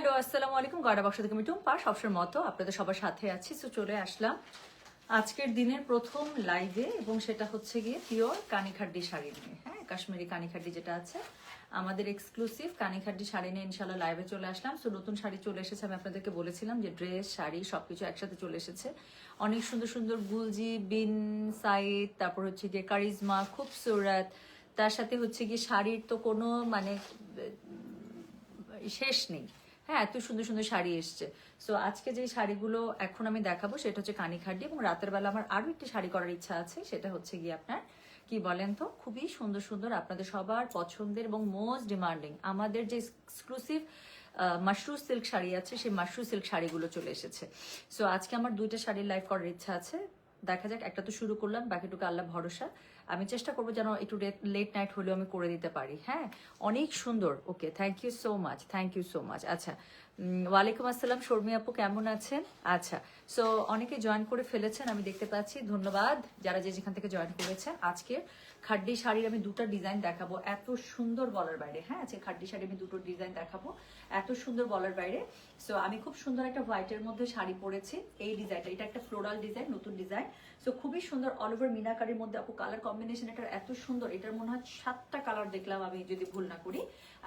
Hello, আসসালামু আলাইকুম। গয়না বক্স থেকে আমি টুম্পা, সবসময় মতো আপনাদের সবার সাথে আছি। তো চলে আসলাম আজকের দিনের প্রথম লাইভে এবং সেটা হচ্ছে গিয়ে পিওর কানিখাড্ডি শাড়ি নিয়ে। হ্যাঁ কাশ্মীরি কানিখাড্ডি যেটা আছে, আমাদের এক্সক্লুসিভ কানিখাড্ডি শাড়ি নিয়ে ইনশাল্লাহ লাইভে চলে আসলাম। সো নতুন শাড়ি চলে এসেছে, আমি আপনাদেরকে বলেছিলাম যে ড্রেস শাড়ি, সবকিছু একসাথে চলে এসেছে। অনেক সুন্দর সুন্দর গুলজি, বিন, সাইদ, তারপর হচ্ছে গিয়ে কারিজমা, খুব সুরাত। তার সাথে হচ্ছে গিয়ে শাড়ির তো কোনো মানে শেষ নেই। হ্যাঁ এত সুন্দর সুন্দর শাড়ি এসছে। সো আজকে যে শাড়িগুলো এখন আমি দেখাবো, সেটা হচ্ছে কানিখাড্ডি এবং রাতের বেলা আমার আরও একটি শাড়ি করার ইচ্ছা আছে, সেটা হচ্ছে গিয়ে আপনার, কি বলেন তো? খুবই সুন্দর সুন্দর আপনাদের সবার পছন্দের এবং মোস্ট ডিমান্ডিং আমাদের যে এক্সক্লুসিভ মাশরু সিল্ক শাড়ি আছে, সেই মাশরু সিল্ক শাড়িগুলো চলে এসেছে। সো আজকে আমার দুইটা শাড়ির লাইভ করার ইচ্ছা আছে। দেখা যাক, একটা তো শুরু করলাম, বাকিটুকু আল্লাহ ভরসা। আমি চেষ্টা করব যেন একটু লেট নাইট হলেও আমি করে দিতে পারি। হ্যাঁ? অনেক সুন্দর। Okay thank you so much thank you so much আচ্ছা ওয়ালাইকুম আসসালাম, শর্মি আপু কেমন আছেন? আচ্ছা সো অনেকে জয়েন করে ফেলেছেন, আমি দেখতে পাচ্ছি, ধন্যবাদ যারা যে যেখান থেকে জয়েন করেছেন আজকে খাড্ডি শাড়ির আমি দুটো ডিজাইন দেখাবো, এত সুন্দর বলার বাইরে হ্যাঁ? আজকে খাড্ডি শাড়ি আমি দুটো ডিজাইন দেখাবো, এত সুন্দর বলার বাইরে। সো আমি খুব সুন্দর একটা হোয়াইটের মধ্যে শাড়ি পরেছি, এই ডিজাইনটা এটা একটা ফ্লোরাল ডিজাইন নতুন ডিজাইন সো খুবই সুন্দর অল ওভার মিনাকারির মধ্যে, আপু কালার কম্বিনেশন এটা এত সুন্দর, এটার মনে হয় সাতটা কালার দেখলাম আমি যদি ভুল না করি।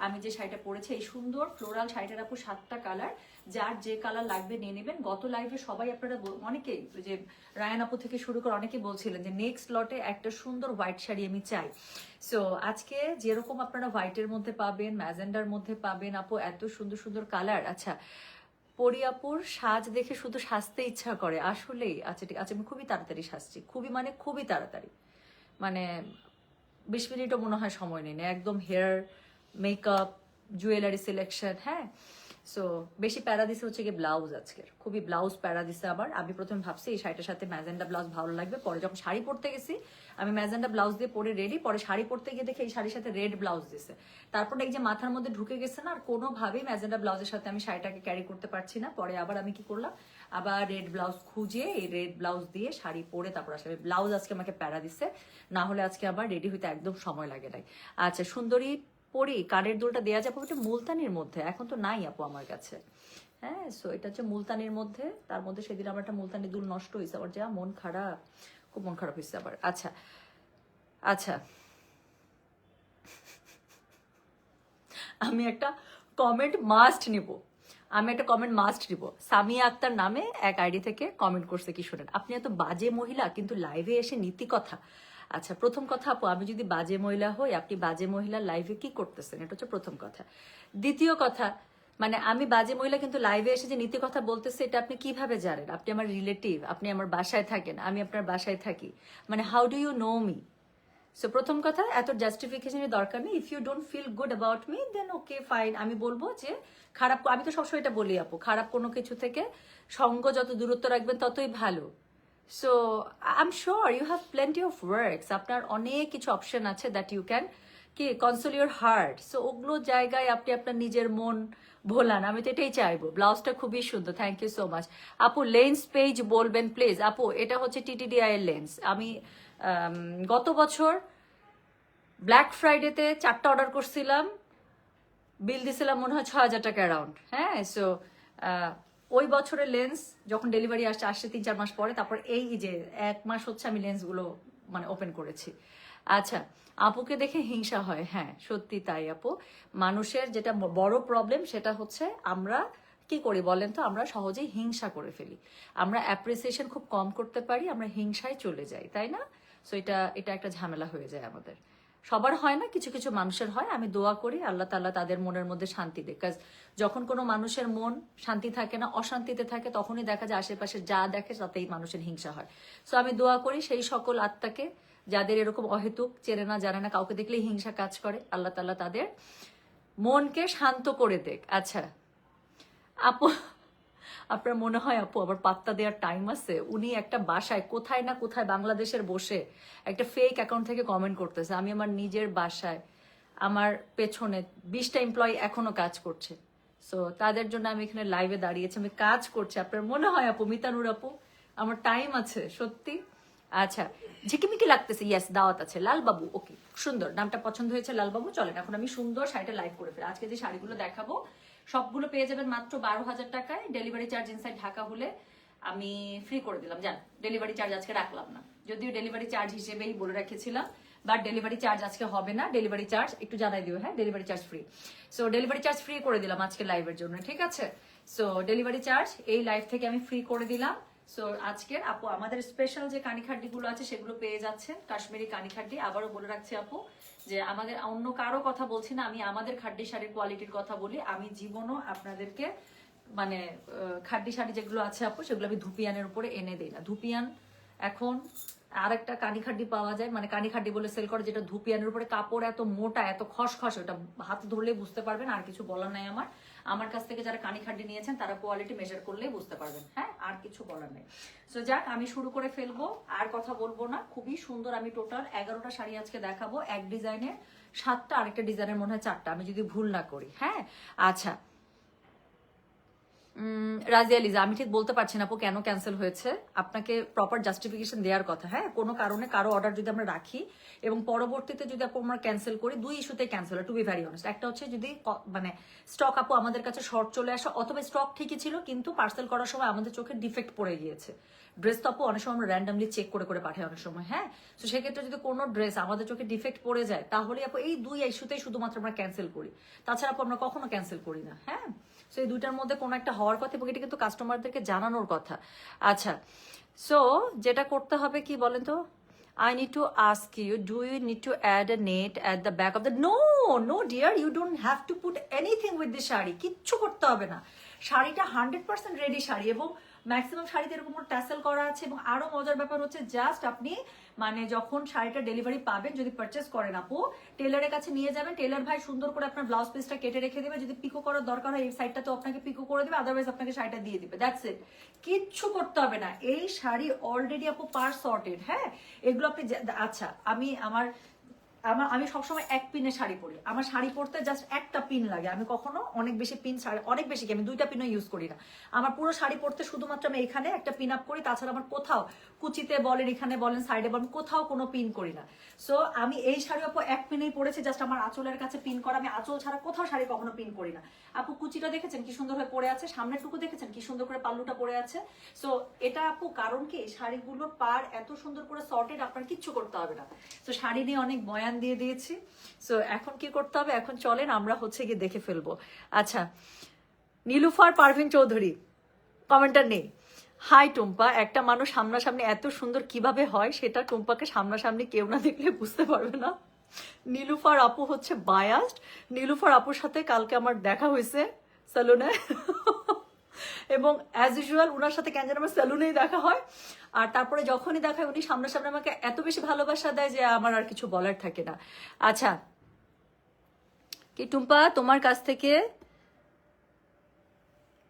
আমি যে শাড়িটা পরেছি, এই সুন্দর ফ্লোরাল শাড়িটার, আপু, সাতটা কালার যার যে কালার লাগবে নিয়ে নেবেন। গত লাইভে সবাই আপনারা অনেকেই যে রায়ান আপু থেকে শুরু করে অনেকেই বলছিলেন যে নেক্সট লটে একটা সুন্দর হোয়াইট শাড়ি আমি চাই। সো আজকে যেরকম আপনারা হোয়াইটের মধ্যে পাবেন, ম্যাজেন্ডার মধ্যে পাবেন, আপু, এত সুন্দর সুন্দর কালার আচ্ছা পরিয়াপুর সাজ দেখে শুধু সাজতে ইচ্ছা করে, আসলেই আচ্ছা ঠিক আছে আমি খুবই তাড়াতাড়ি সাজছি। খুবই মানে খুবই তাড়াতাড়ি। মানে বিশ মিনিটও মনে হয় সময় নেই। একদম হেয়ার মেকআপ জুয়েলারি সিলেকশন হ্যাঁ? সো বেশি প্যারা দিছে হচ্ছে গিয়ে ব্লাউজ আজকের। খুবই ব্লাউজ প্যারা দিছে আবার। আমি প্রথমে ভাবছি এই শাড়িটার সাথে ম্যাজেন্ডা ব্লাউজ ভালো লাগবে। পরে যখন শাড়ি পরতে গেছি, আমি ম্যাজেন্ডা ব্লাউজ দিয়ে পরে রেডি পরে শাড়ি পরতে গিয়ে দেখে এই শাড়ির সাথে রেড ব্লাউজ দিছে। তারপর এই যে মাথার মধ্যে ঢুকে গেছে না, আর কোনোভাবেই ম্যাজেন্ডা ব্লাউজের সাথে আমি শাড়িটাকে ক্যারি করতে পারছি না। পরে আবার আমি কি করলাম, আবার রেড ব্লাউজ খুঁজে এই রেড ব্লাউজ দিয়ে শাড়ি পরে তারপর আসলে ব্লাউজ আজকে আমাকে প্যারা দিছে না হলে আজকে আবার রেডি হইতে একদম সময় লাগে নাই। আচ্ছা সুন্দরী পরি কানের দুলটা দেওয়া যাবে ওটা মুলতানির মধ্যে। এখন তো নাই আপু আমার কাছে। হ্যাঁ সো এটা হচ্ছে মুলতানির মধ্যে। তার মধ্যে সেদিন আমার একটা মুলতানি দুল নষ্ট হয়েছে আবার যা মন খারাপ, খুব মন খারাপ হয়েছে আবার আচ্ছা আচ্ছা। আমি একটা কমেন্ট মাস্ট নিব। আমি একটা কমেন্ট মাস্ট নিব। সামিয়া আক্তার নামে এক আইডি থেকে কমেন্ট করছে, কি শোনেন। আপনি এত বাজে মহিলা, কিন্তু লাইভে এসে নীতি কথা। আচ্ছা প্রথম কথা আপু, আমি যদি বাজে মহিলা হই, আপনি বাজে মহিলা লাইভে কি করতেছেন? এটা হচ্ছে প্রথম কথা। দ্বিতীয় কথা মানে আমি বাজে মহিলা কিন্তু লাইভে এসে যে নীতি কথা বলতেছে, এটা আপনি কীভাবে জানেন? আপনি আমার রিলেটিভ আপনি আমার বাসায় থাকেন, আমি আপনার বাসায় থাকি। মানে how do you know me so প্রথম কথা, এত জাস্টিফিকেশনের দরকার নেই। If you don't feel good about me then okay fine আমি বলব যে খারাপ, আমি তো সবসময় এটা বলি আপু, খারাপ কোনো কিছু থেকে সঙ্গ যত দূরত্ব রাখবেন ততই ভালো। So I am sure you have plenty of works আপনার অনেক কিছু অপশন আছে দ্যাট ইউ ক্যান কি কনসোল ইউর হার্ট সো ওগুলো জায়গায় আপনি আপনার নিজের মন ভোলান। আমি তো এটাই চাইব। ব্লাউজটা খুবই সুন্দর। থ্যাংক ইউ সো মাচ আপু লেন্স পেজ বলবেন প্লিজ আপু, এটা হচ্ছে টিটিডিআই এর লেন্স আমি গত বছর ব্ল্যাক ফ্রাইডেতে চারটা অর্ডার করছিলাম। বিল দিছিলাম মনে হয় ছ হাজার টাকা অ্যারাউন্ড হ্যাঁ সো ওই বছরের লেন্স যখন ডেলিভারি আসছে আসছে তিন চার মাস পরে, তারপর এই যে এক মাস হচ্ছে আমি লেন্সগুলো মানে ওপেন করেছি। আচ্ছা আপুকে দেখে হিংসা হয়। হ্যাঁ সত্যি তাই আপু। মানুষের যেটা বড় প্রবলেম সেটা হচ্ছে আমরা কি করি বলেন তো? আমরা সহজেই হিংসা করে ফেলি। আমরা অ্যাপ্রিসিয়েশন খুব কম করতে পারি, আমরা হিংসায় চলে যাই, তাই না? সো এটা এটা একটা ঝামেলা হয়ে যায় আমাদের। সবার হয় না, কিছু কিছু মানুষের হয়। আমি দোয়া করি আল্লাহ তাল্লাহ তাদের মনের মধ্যে শান্তি দেয় কাজ যখন কোনো মানুষের মন শান্তি থাকে না, অশান্তিতে থাকে, তখনই দেখা যায় আশেপাশে যা দেখে তাতেই মানুষের হিংসা হয়। সো আমি দোয়া করি সেই সকল আত্মাকে, যাদের এরকম অহেতুক, চেনে না জানে না, কাউকে দেখলেই হিংসা কাজ করে, আল্লাহ তাল্লাহ তাদের মনকে শান্ত করে দেখ আচ্ছা আপু আপনার মনে হয়, আপু আবার পাত্তা দেওয়ার টাইম আছে। উনি একটা বাসায় কোথায় না কোথায় বাংলাদেশের বসে একটা ফেক অ্যাকাউন্ট থেকে কমেন্ট করতেছে। আমি আমার নিজের বাসায়, আমার পেছনে বিশটা এমপ্লয়ি এখনও কাজ করছে। সো তাদের জন্য আমি এখানে লাইভে দাঁড়িয়েছি। আমি কাজ করছি। আপনার মনে হয়, আপু, মিতানুর আপু, আমার টাইম আছে, সত্যি? আচ্ছা ঝিকিমিকি লাগতেছে। ইয়েস দাওয়াত আছে। লালবাবু ওকে সুন্দর। নামটা পছন্দ হয়েছে লালবাবু। চলেন, এখন আমি সুন্দর শাড়িটা লাইভ করে ফেলি। আজকে যে শাড়িগুলো দেখাবো সবগুলো পেয়ে যাবেন মাত্র বারো হাজার টাকায়। ডেলিভারি চার্জ ইনসাইড ঢাকা হলে আমি ফ্রি করে দিলাম। জান ডেলিভারি চার্জ আজকে রাখলাম না। যদিও ডেলিভারি চার্জ হিসেবেই বলে রেখেছিলাম বাট ডেলিভারি চার্জ আজকে হবে না। ডেলিভারি চার্জ একটু জানাই দিও হ্যাঁ? Delivery charge free so delivery charge free করে দিলাম আজকে লাইভের জন্য, ঠিক আছে? সো ডেলিভারি চার্জ এই লাইভ থেকে আমি ফ্রি করে দিলাম। সো আজকের আপু, আমাদের স্পেশাল যে কানিখাড্ডি গুলো আছে, সেগুলো পেয়ে যাচ্ছেন। কাশ্মীরি কানিখাড্ডি আবারও বলে রাখছি আপু যে আমাদের অন্য কারও কথা বলছি না, আমি আমাদের খাড্ডি শাড়ির কোয়ালিটির কথা বলি। আমি জীবনও আপনাদেরকে মানে খাড্ডি শাড়ি যেগুলো আছে আপু, সেগুলো আমি ধুপিয়ানের উপরে এনে দিই না। ধুপিয়ান এখন আর আরেকটা কানিখাড্ডি পাওয়া যায়। মানে কানি খাড্ডি বলে সেল করে যেটা ধুপিয়ানের উপরে কাপড় এত মোটা, এত খসখস, ওটা হাত ধরলে বুঝতে পারবেন, আর কিছু বলার নাই আমার। আমার কাছ থেকে যারা কানিখাড্ডি নিয়েছেন, তারা কোয়ালিটি মেজার করলেই বুঝতে পারবেন। হ্যাঁ আর কিছু বলার নেই। সো যাক, আমি শুরু করে ফেলব। আর কথা বলব না। খুবই সুন্দর আমি টোটাল এগারোটা শাড়ি আজকে দেখাবো, এক ডিজাইনের সাতটা, আরেকটা ডিজাইনের মনে হয় চারটা। আমি যদি ভুল না করি। হ্যাঁ? আচ্ছা। রাজিয়া লিজা, আমি ঠিক বলতে পারছি না আপু কেন ক্যান্সেল হয়েছে। আপনাকে প্রপার জাস্টিফিকেশন দেওয়ার কথা হ্যাঁ? কোনো কারণে কারও অর্ডার যদি আমরা রাখি এবং পরবর্তীতে যদি আপু আমরা ক্যান্সেল করি, দুই ইস্যুতে ক্যান্সেল হয় টু বি ভ্যারি অনেস্ট একটা হচ্ছে যদি মানে স্টক আপু আমাদের কাছে শর্ট চলে আসে, অথবা স্টক ঠিকই ছিল, কিন্তু পার্সেল করার সময় আমাদের চোখে ডিফেক্ট পড়ে গিয়েছে। ড্রেস তো আপু অনেক সময় আমরা র্যান্ডামলি চেক করে করে পাঠাই অনেক সময় হ্যাঁ? তো সেক্ষেত্রে যদি কোনো ড্রেস আমাদের চোখে ডিফেক্ট পড়ে যায় তাহলে আপু এই দুই ইস্যুতেই শুধুমাত্র আমরা ক্যান্সেল করি। তাছাড়া আপু আমরা কখনো ক্যান্সেল করি না হ্যাঁ? সো এই দুইটার মধ্যে কোনো একটা হওয়ার কথা এবং এটা কিন্তু কাস্টমারদেরকে জানানোর কথা। আচ্ছা সো যেটা করতে হবে কি বলেন তো? I need to ask you do you need to add a net at the back of the no no dear, you don't have to put anything with the sari. কিচ্ছু করতে হবে না। শাড়িটা হান্ড্রেড পার্সেন্ট রেডি শাড়ি এবং maximum শাড়িতে এরকম tassel করা আছে এবং আরও মজার ব্যাপার হচ্ছে জাস্ট আপনি মানে যখন শাড়িটা ডেলিভারি পাবেন, যদি পারচেস করেন আপু টেলারের কাছে নিয়ে যাবেন টেলার ভাই সুন্দর করে আপনার ব্লাউজ পিসটা কেটে রেখে দেবে, যদি পিকো করার দরকার হয় এই সাইডটা তো আপনাকে পিকো করে দেবে আদারওয়াইজ আপনাকে শাড়িটা দিয়ে দিবে দ্যাটস ইট কিচ্ছু করতে হবে না, এই শাড়ি অলরেডি আপু পার সর্টেড হ্যাঁ? এগুলো আপনি আচ্ছা আমি আমার আমার আমি সবসময় এক পিনে শাড়ি পরি। আমার শাড়ি পরতে জাস্ট একটা পিন লাগে। আমি কখনো অনেক বেশি পিন শাড়ি, অনেক বেশি আমি দুইটা পিনও ইউজ করি না। আমার পুরো শাড়ি পরতে শুধুমাত্র আমি এখানে একটা পিন আপ করি, তাছাড়া আমার কোথাও কুচিতে বলেন, এখানে বলেন সাইডে বলেন, কোথাও কোনো পিন করি না। সো আমি এই শাড়ি আপু এক পিনেই পরেছি জাস্ট আমার আঁচলের কাছে পিন করা। আমি আঁচল ছাড়া কোথাও শাড়ি কখনো পিন করি না। আপু কুচিটা দেখেছেন কি সুন্দর হয়ে পড়ে আছে? সামনের টুকু দেখেছেন কি সুন্দর করে পাল্লুটা পড়ে আছে? সো এটা আপু কারণ কি? শাড়িগুলোর পার এত সুন্দর করে সর্টেড আপনার কিচ্ছু করতে হবে না। তো শাড়ি নিয়ে অনেক বয়ান দিয়ে দিয়েছি। সো এখন কি করতে হবে? এখন চলেন, আমরা হচ্ছে গিয়ে দেখে ফেলব। আচ্ছা নীলুফার পারভিন চৌধুরী কমেন্টার নেই। হাই টুম্পা। একটা মানুষ সামনাসামনি এত সুন্দর কীভাবে হয়, সেটা টুম্পাকে সামনাসামনি কেউ না দেখলে বুঝতে পারবে না। নীলুফার আপু হচ্ছে বায়াস্ট নীলুফার আপুর সাথে কালকে আমার দেখা হয়েছে স্যালুনে এবং অ্যাজ ইউজুয়াল ওনার সাথে কেন যেন আমার স্যালুনেই দেখা হয়। আর তারপরে যখনই দেখা হয়, উনি সামনাসামনি আমাকে এত বেশি ভালোবাসা দেয় যে আমার আর কিছু বলার থাকে না। আচ্ছা কি টুম্পা, তোমার কাছ থেকে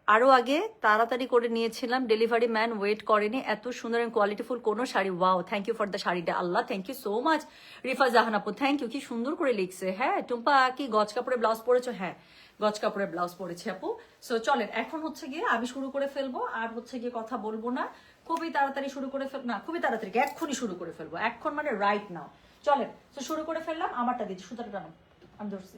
আরও আগে তাড়াতাড়ি করে নিয়েছিলাম ডেলিভারি ম্যান ওয়েট করেনি, এত সুন্দর এন্ড কোয়ালিটিফুল কোনো sari wow thank you for the শাড়িটা, আল্লাহ thank you so much Rifa Jahan আপু থ্যাংক ইউ কি সুন্দর করে লিখছে হ্যাঁ টুম্পা, কি গজ কাপড়ে ব্লাউজ পরেছো হ্যাঁ। গজ কাপড়ের ব্লাউজ পরেছি আপু। সো চলেন, এখন হচ্ছে গিয়ে আমি শুরু করে ফেলব, আর হচ্ছে গিয়ে কথা বলব না। খুবই তাড়াতাড়ি শুরু করে ফেল না, খুবই তাড়াতাড়ি এক্ষুনি শুরু করে ফেলব। এখন মানে রাইট নাও চলেন তো শুরু করে ফেললাম, আমারটা দিচ্ছি সুতাটা টানো আমি ধরছি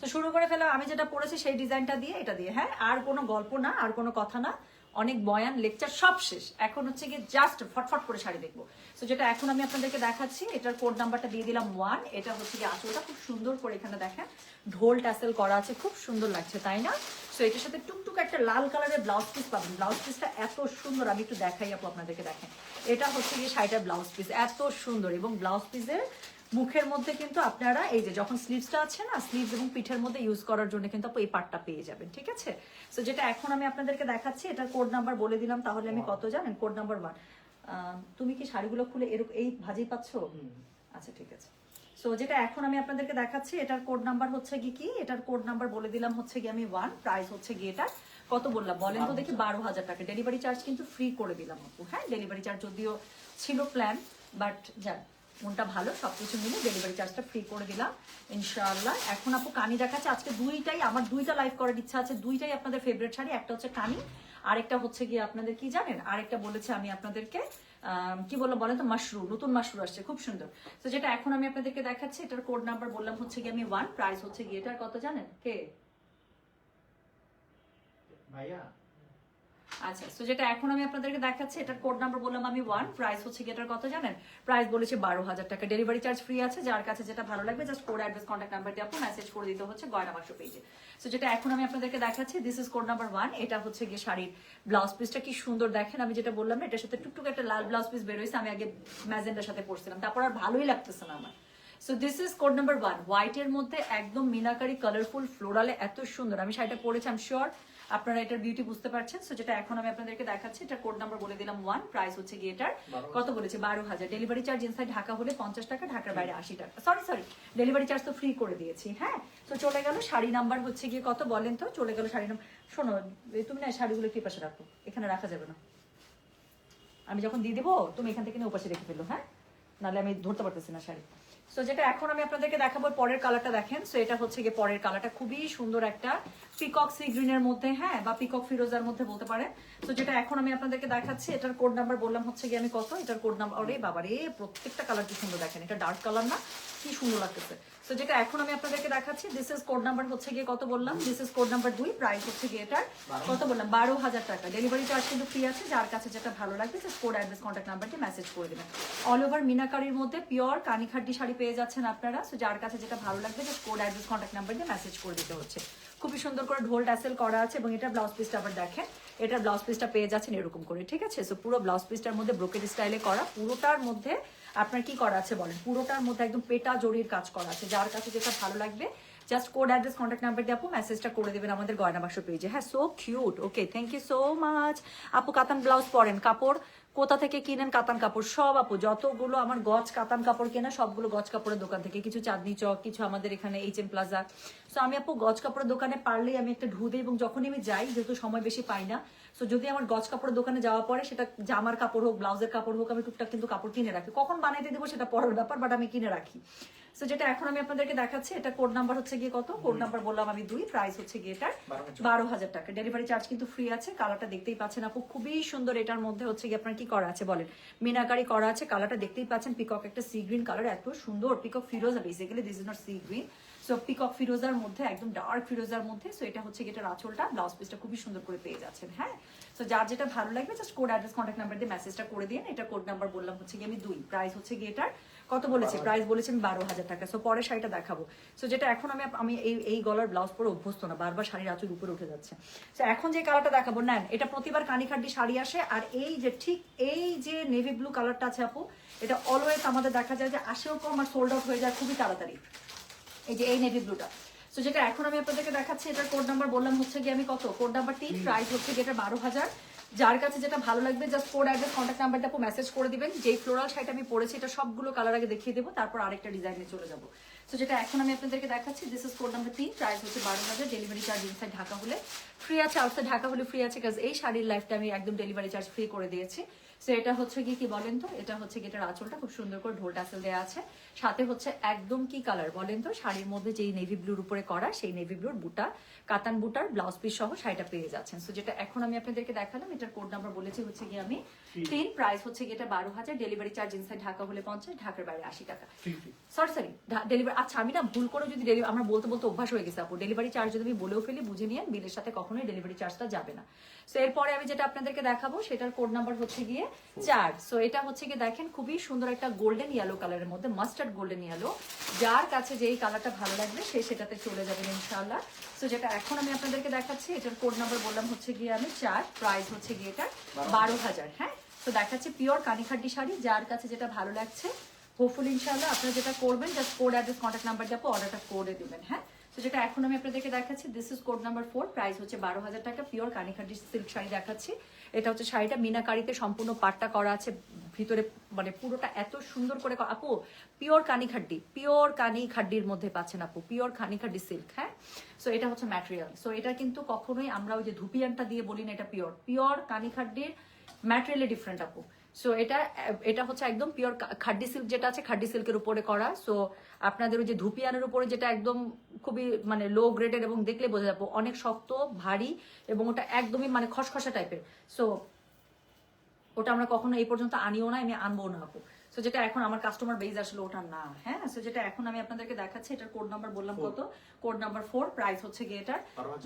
তো শুরু করে ফেলাম আমি যেটা পড়েছি সেই ডিজাইনটা দিয়ে, এটা দিয়ে হ্যাঁ? আর কোনো গল্প না, আর কোনো কথা না। অনেক বয়ান লেকচার সব শেষ। এখন হচ্ছে গিয়ে জাস্ট ফটফট করে শাড়ি দেখব। তো যেটা এখন আমি আপনাদেরকে দেখাচ্ছি, এটার কোড নাম্বারটা দিয়ে দিলাম ওয়ান এটা হচ্ছে গিয়ে আঁচলটা খুব সুন্দর করে এখানে দেখেন। ঢোল ট্যাসেল করা আছে, খুব সুন্দর লাগছে, তাই না? তো এটার সাথে টুকটুক একটা লাল কালারের ব্লাউজ পিস পাবেন। ব্লাউজ পিসটা এত সুন্দর, আমি একটু দেখাই আপু আপনাদেরকে, দেখেন। এটা হচ্ছে গিয়ে শাড়িটার ব্লাউজ পিস এত সুন্দর। এবং ব্লাউজ পিসের মুখের মধ্যে কিন্তু আপনারা এই যে যখন স্লিভসটা আছে না স্লিভস এবং পিঠের মধ্যে ইউজ করার জন্য কিন্তু এই পার্টটা পেয়ে যাবেন ঠিক আছে? তো যেটা এখন আমি আপনাদেরকে দেখাচ্ছি এটার কোড নাম্বার বলে দিলাম তাহলে আমি কত জানেন? কোড নাম্বার ওয়ান তুমি কি শাড়িগুলো খুলে এরকম এই ভাজি পাচ্ছ? আচ্ছা ঠিক আছে। সো যেটা এখন আমি আপনাদেরকে দেখাচ্ছি এটার কোড নাম্বার হচ্ছে কি কি? এটার কোড নাম্বার বলে দিলাম হচ্ছে কি আমি ওয়ান প্রাইস হচ্ছে গিয়ে এটা কত বললাম? বলেন তো দেখি বারো হাজার টাকা। ডেলিভারি চার্জ কিন্তু ফ্রি করে দিলাম আপু হ্যাঁ? ডেলিভারি চার্জ যদিও ছিল প্ল্যান বাট যান মনটা ভালো, সবকিছু মিলে ডেলিভারি চার্জটা ফ্রি করে দিলাম, ইনশাআল্লাহ। এখন আপু কানি দেখাচ্ছে, আজকে দুইটাই, আমার দুইটা লাইভ করার ইচ্ছা আছে, দুইটাই আপনাদের ফেভারিট শাড়ি, একটা হচ্ছে কানি, আরেকটা হচ্ছে গিয়ে আপনাদের কি জানেন, আরেকটা বলেছে আমি আপনাদেরকে কি বললাম বলেন তো মাশরুম নতুন মাশরুম আসছে, খুব সুন্দর। তো যেটা এখন আমি আপনাদেরকে দেখাচ্ছি, এটার কোড নাম্বার বললাম হচ্ছে গিয়ে আমি ওয়ান প্রাইস হচ্ছে গিয়ে এটার কত জানেন, কে? ভাইয়া আচ্ছা তো যেটা এখন আমি আপনাদেরকে দেখাচ্ছি, এটার কোড নাম্বার বললাম আমি ওয়ান প্রাইস হচ্ছে এটার কত জানেন? প্রাইস বলেছে বারো হাজার টাকা। ডেলিভারি চার্জ ফ্রি আছে, যার কাছে যেটা ভালো লাগবে just code address contact number দিয়ে আপনি মেসেজ করে দিতে হচ্ছে গয়না বাক্স পেজে তো যেটা এখন আমি আপনাদেরকে দেখাচ্ছি this is code number one এটা হচ্ছে গিয়ে শাড়ির ব্লাউজ পিসটা কি সুন্দর দেখেন, আমি যেটা বললাম এটার সাথে টুকটুক একটা লাল ব্লাউজ পিস বেরোয়েছে আমি আগে ম্যাজেন্ডার সাথে পড়ছিলাম তারপর আর ভালোই লাগতেছে না আমার। So this is code number one হোয়াইটের মধ্যে একদম মিনাকারি কালারফুল ফ্লোরালে এত সুন্দর, আমি শাড়িটা পরেছি আমি শিওর আপনারা এটার বিউটি বুঝতে পারছেন। সো যেটা এখন আমি আপনাদেরকে দেখাচ্ছি এটা কোড নাম্বার বলে দিলাম ওয়ান প্রাইস হচ্ছে গিয়ে এটার কত বলেছে? বারো হাজার। ডেলিভারি চার্জ ইনসাইড ঢাকা হলে পঞ্চাশ টাকা ঢাকার বাইরে আশি টাকা। সরি সরি ডেলিভারি চার্জ তো ফ্রি করে দিয়েছি হ্যাঁ? তো চলে গেল শাড়ি নাম্বার হচ্ছে গিয়ে কত বলেন তো? চলে গেল শাড়ি নাম্বার শোনো তুমি না শাড়িগুলো কি পাশে রাখো। এখানে রাখা যাবে না। আমি যখন দিয়ে দেবো তুমি এখান থেকে নিয়ে ওপাশে রেখে ফেলো হ্যাঁ? নাহলে আমি ধরতে পারতেছি না শাড়ি। সো যেটা এখন আমি আপনাদেরকে দেখাবো পরের কালারটা দেখেন। সো এটা হচ্ছে গিয়ে পরের কালারটা খুবই সুন্দর একটা পিকক সি গ্রিনের মধ্যে হ্যাঁ বা পিকক ফিরোজার মধ্যে বলতে পারে সো যেটা এখন আমি আপনাদেরকে দেখাচ্ছি, এটার কোড নাম্বার বললাম হচ্ছে গিয়ে আমি কত? এটার কোড নাম্বার রে বাবারে, প্রত্যেকটা কালার কি সুন্দর দেখেন। এটা ডার্ক কালার না, কি সুন্দর লাগতেছে। তো যেটা এখন আমি আপনাদেরকে দেখাচ্ছি দিস ইজ কোড নাম্বার হচ্ছে গিয়ে কত বললাম? দিস ইজ কোড নাম্বার দুই প্রাইস হচ্ছে গিয়ে এটার কত বললাম? বারো হাজার টাকা। ডেলিভারি চার্জ কিন্তু ফ্রি আছে যার কাছে যেটা ভালো লাগবে জাস্ট কোড অ্যাড্রেস কন্ট্যাক্ট নাম্বারটি মেসেজ করে দেবেন। অল ওভার মিনাকারির মধ্যে পিওর কানিখাড্ডি শাড়ি পেয়ে যাচ্ছেন আপনারা সো যার কাছে যেটা ভালো লাগবে just code address contact number দিয়ে মেসেজ করে দিতে হচ্ছে। খুবই সুন্দর করে ঢোল ট্যাসেল করা আছে এবং এটা ব্লাউজ পিসটা আবার দেখেন এটা ব্লাউজ পিসটা পেয়ে যাচ্ছেন এরকম করে ঠিক আছে? সো পুরো ব্লাউজ পিসটার মধ্যে ব্রোকেট স্টাইলে করা পুরোটার মধ্যে আপনার কি করা আছে বলেন? পুরোটার মধ্যে একদম পেটা জরির কাজ করা আছে। যার কাছে যেটা ভালো লাগবে just code address contact number দিয়ে আপু মেসেজটা করে দেবেন আমাদের গয়না বাক্স পেজে হ্যাঁ so cute okay thank you so much আপু কাতান ব্লাউজ পরেন, কাপড় কোথা থেকে কিনেন কাতান কাপড়? সব আপু, যতগুলো আমার গজ কাতান কাপড় কেনা, সবগুলো গজ কাপড়ের দোকান থেকে। কিছু চাঁদনি চক, কিছু আমাদের এখানে এইচ এম প্লাজা সো আমি আপু গজ কাপড়ের দোকানে পারলেই আমি একটা ঢু দিই এবং যখনই আমি যাই, যেহেতু সময় বেশি পাই না সো যদি আমার গজ কাপড়ের দোকানে যাওয়া পরে সেটা জামার কাপড় হোক ব্লাউজের কাপড় হোক আমি টুকটাক কিন্তু কাপড় কিনে রাখি। কখন বানাইতে দেবো সেটা পরের ব্যাপার বাট আমি কিনে রাখি। সো যেটা এখন আমি আপনাদেরকে দেখাচ্ছি এটা কোড নাম্বার হচ্ছে গিয়ে কত? কোড নাম্বার বললাম আমি দুই প্রাইস হচ্ছে গিয়ে এটার বারো হাজার। টাকা। ডেলিভারি চার্জ কিন্তু ফ্রি আছে কালারটা দেখতেই পাচ্ছেন আপু খুবই সুন্দর এটার মধ্যে হচ্ছে গিয়ে আপনার কি করা আছে বলেন? মিনাকারি করা আছে কালারটা দেখতেই পাচ্ছেন পিকক একটা সি গ্রিন কালার এত সুন্দর peacock Firoza basically this is not sea green so peacock ফিরোজার মধ্যে একদম ডার্ক ফিরোজার মধ্যে সো এটা হচ্ছে এটার আঁচলটা ব্লাউজ পিসটা খুবই সুন্দর করে পেয়ে যাচ্ছেন হ্যাঁ? সো যার যেটা ভালো লাগবে just code address contact number দিয়ে মেসেজটা করে দিন এটা কোড নাম্বার বললাম হচ্ছে গিয়ে আমি দুই। প্রাইস হচ্ছে গিয়ে এটার কত বলেছি? প্রাইস বলেছি আমি বারো হাজার টাকা। সো পরে শাড়িটা দেখাবো। সো যেটা এখন আমি আমি এই এই গলার ব্লাউজ পরে অভ্যস্ত না বারবার শাড়ির আঁচল উপরে উঠে যাচ্ছে। সো এখন যে কালারটা দেখাবো নেন এটা প্রতিবার কানিখাড্ডি শাড়ি আসে আর এই যে ঠিক এই যে নেভি ব্লু কালারটা আছে আপু এটা অলওয়েজ আমাদের দেখা যায় যে আসেও কম আর সোল্ড আউট হয়ে যায় খুবই তাড়াতাড়ি। এই যে এই নেভি ব্লুটা সো যেটা এখন আমি আপনাদেরকে দেখাচ্ছি এটার কোড নাম্বার বললাম হচ্ছে গিয়ে আমি কত? কোড নাম্বার তিন প্রাইস হচ্ছে গিয়ে এটা বারো হাজার। যার কাছে যেটা ভালো লাগবে জাস্ট কোড অ্যাড্রেস কন্ট্যাক্ট নাম্বারটা আপু মেসেজ করে দিবেন। যেই ফ্লোরাল শাড়িটা আমি পরেছি এটা সবগুলো কালার আগে দেখিয়ে দেবো তারপর আরেকটা ডিজাইনে চলে যাব। সো যেটা এখন আমি আপনাদেরকে দেখাচ্ছি দিস ইজ কোড নাম্বার তিন প্রাইস হচ্ছে বারো হাজার ডেলিভারি চার্জ ইনসাইড ঢাকা হলে। ফ্রি আছে আউটসাইড ঢাকা হলে ফ্রি আছে কাজ এই শাড়ির লাইফটা আমি একদম ডেলিভারি চার্জ ফ্রি করে দিয়েছি। সো এটা হচ্ছে গিয়ে কি বলেন তো? এটা হচ্ছে গিয়ে এটার আঁচলটা খুব সুন্দর করে ঢোল টাসেল দেওয়া আছে। সাথে হচ্ছে একদম কি কালার বলেন তো? শাড়ির মধ্যে যেই নেভি ব্লুর উপরে করা সেই নেভি ব্লুর বুটা কাতান বুটার ব্লাউজ পিস সহ শাড়িটা পেয়ে যাচ্ছেন। সো যেটা এখন আমি আপনাদেরকে দেখালাম এটার কোড নাম্বার বলেছি হচ্ছে কি আমি তিন প্রাইস হচ্ছে কি এটা বারো হাজার ডেলিভারি চার্জ ইনসাইড ঢাকা হলে পঞ্চাশ ঢাকার বাইরে আশি টাকা। সরি সরি ডেলিভারি আচ্ছা আমি না ভুল করে যদি deli- আমরা বলতে বলতে অভ্যাস হয়ে গেছে আপু। ডেলিভারি চার্জ যদি আমি বলেও ফেলি বুঝে নিয়ে বিলের সাথে কখনোই ডেলিভারি চার্জটা যাবে না। সো এরপরে আমি যেটা আপনাদেরকে দেখাবো সেটার কোড নাম্বার হচ্ছে গিয়ে চার। সো এটা হচ্ছে গিয়ে দেখেন খুবই সুন্দর একটা গোল্ডেন ইয়েলো কালারের মধ্যে মাস্টার্ড গোল্ডেন ইয়েলো যার কাছে যেই কালারটা ভালো লাগবে সে সেটাতে চলে যাবেন ইনশাআল্লাহ। সো যেটা এখন আমি আপনাদেরকে দেখাচ্ছি এটার কোড নাম্বার বললাম হচ্ছে গিয়ে আমি চার প্রাইস হচ্ছে গিয়ে এটা বারো হাজার। হ্যাঁ? তো দেখাচ্ছে পিওর কানিখাড্ডি শাড়ি যার কাছে যেটা ভালো লাগছে। হোপফুল ইনশাল্লাহ আপনারা যেটা করবেন just code address contact number যাব অর্ডারটা করে দেবেন হ্যাঁ? তো যেটা এখন আমি আপনাদেরকে দেখাচ্ছি this is code number four price হচ্ছে বারো হাজার টাকা পিওর কানিখাড্ডি সিল্ক শাড়ি দেখাচ্ছি। এটা হচ্ছে শাড়িটা মিনাকারিতে সম্পূর্ণ পাটটা করা আছে, ভিতরে মানে পুরোটা এত সুন্দর করে আপু, পিওর কানিখাড্ডি পিওর কানি খাড্ডির মধ্যে পাচ্ছেন আপু, পিওর কানিখাড্ডি সিল্ক হ্যাঁ? সো এটা হচ্ছে ম্যাটেরিয়াল সো এটা কিন্তু কখনোই আমরা ওই যে ধুপিয়ানটা দিয়ে বলি না, এটা পিওর। পিওর কানিখাড্ডির ম্যাটেরিয়ালে ডিফারেন্ট আপু। সো এটা এটা হচ্ছে একদম পিওর খাড্ডি সিল্ক যেটা আছে, খাড্ডি সিল্কের উপরে করা। সো আপনাদের ওই যে ধুপিয়ানের উপরে যেটা একদম খুবই মানে লো গ্রেডের এবং দেখলে বোঝা যাব, অনেক শক্ত, ভারী এবং ওটা একদমই মানে খসখসা টাইপের সো ওটা আমরা কখনো এই পর্যন্ত আনিও না আমি আনব না আপু। সো যেটা এখন আমার কাস্টমার বেজ আসলে ওটা না হ্যাঁ? তো যেটা এখন আমি আপনাদেরকে দেখাচ্ছি এটার কোড নাম্বার বললাম কত? কোড নাম্বার ফোর প্রাইস হচ্ছে গিয়ে এটার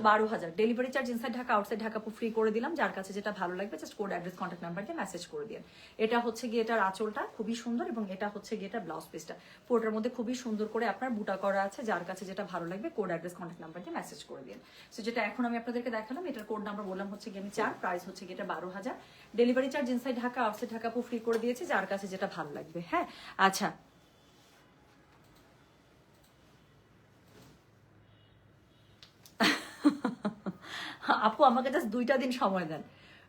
বারো হাজার। Delivery charge inside Dhaka outside Dhaka free করে দিলাম। যার কাছে যেটা ভালো লাগবে just code address contact number দিয়ে মেসেজ করে দিন এটা হচ্ছে গিয়ে এটার আঁচলটা খুবই সুন্দর এবং এটা হচ্ছে গিয়ে এটা ব্লাউজ পিসটা পুরোটার মধ্যে খুবই সুন্দর করে আপনার বুটা করা আছে যার কাছে যেটা ভালো লাগবে কোড অ্যাড্রেস কন্ট্যাক্ট নাম্বার দিয়ে মেসেজ করে দিন সো যেটা এখন আমি আপনাদেরকে দেখালাম এটার কোড নাম্বার বললাম হচ্ছে গিয়ে আমি চার প্রাইস হচ্ছে গিয়ে এটা বারো হাজার। Delivery charge inside Dhaka outside Dhaka free করে দিয়েছি যার কাছে যেটা ভালো লাগবে। হ্যাঁ? আচ্ছা। আপু, আমাকে জাস্ট দুইটা দিন সময় দেন।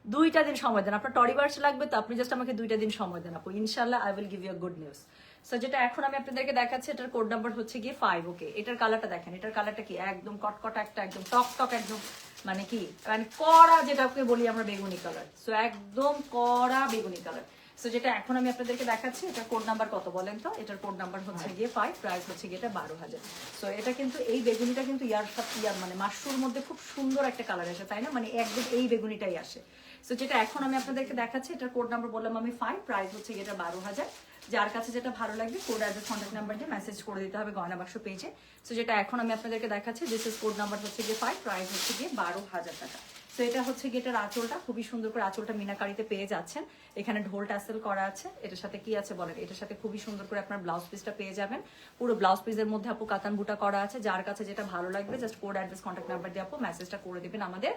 দুইটা দিন সময় দেন। আপনার টরিবার্স লাগবে তো আপনি জাস্ট আমাকে দুইটা দিন সময় দেন আপু। ইনশাল্লাহ I will give you good news so যেটা এখন আমি আপনাদেরকে দেখাচ্ছি, এটার কোড নাম্বার হচ্ছে গিয়ে ফাইভ ওকে এটার কালারটা দেখেন। এটার কালারটা কি? একদম কটকট একটা, একদম টক টক একদম মানে কি? মানে কড়া, যেটাকে বলি আমরা বেগুনি কালার সো একদম কড়া বেগুনি কালার সো যেটা এখন আমি আপনাদেরকে দেখাচ্ছি এটা কোড নাম্বার কত বলেন তো? এটার কোড নাম্বার হচ্ছে গিয়ে ফাইভ প্রাইস হচ্ছে গিয়ে এটা বারো হাজার। সো এটা কিন্তু এই বেগুনিটা কিন্তু ইয়ার ইয়ার মানে মাশরুর মধ্যে খুব সুন্দর একটা কালার আসে, তাই না? মানে একদম এই বেগুনিটাই আসে। সো যেটা এখন আমি আপনাদেরকে দেখাচ্ছি, এটার কোড নাম্বার বললাম আমি ফাইভ প্রাইস হচ্ছে গিয়ে এটা বারো হাজার। যার কাছে যেটা ভালো লাগবে কোড অ্যাড্রেস কন্ট্যাক্ট নাম্বার দিয়ে মেসেজ করে দিতে হবে গয়না বাক্স পেজে সো যেটা এখন আমি আপনাদেরকে দেখাচ্ছি দিস ইজ কোড নাম্বার হচ্ছে গিয়ে ফাইভ প্রাইস হচ্ছে গিয়ে বারো হাজার টাকা। তো এটা হচ্ছে গিয়ে এটার আঁচলটা। খুবই সুন্দর করে আঁচলটা মিনাকারিতে পেয়ে যাচ্ছেন। এখানে ঢোল টাসেল করা আছে। এটার সাথে কি আছে বলেন? এটার সাথে খুবই সুন্দর করে আপনার ব্লাউজ পিসটা পেয়ে যাবেন। পুরো ব্লাউজ পিসের মধ্যে আপু কাতান বুটা করা আছে। যার কাছে যেটা ভালো লাগবে just code address contact number দিয়ে আপু মেসেজটা করে দেবেন আমাদের।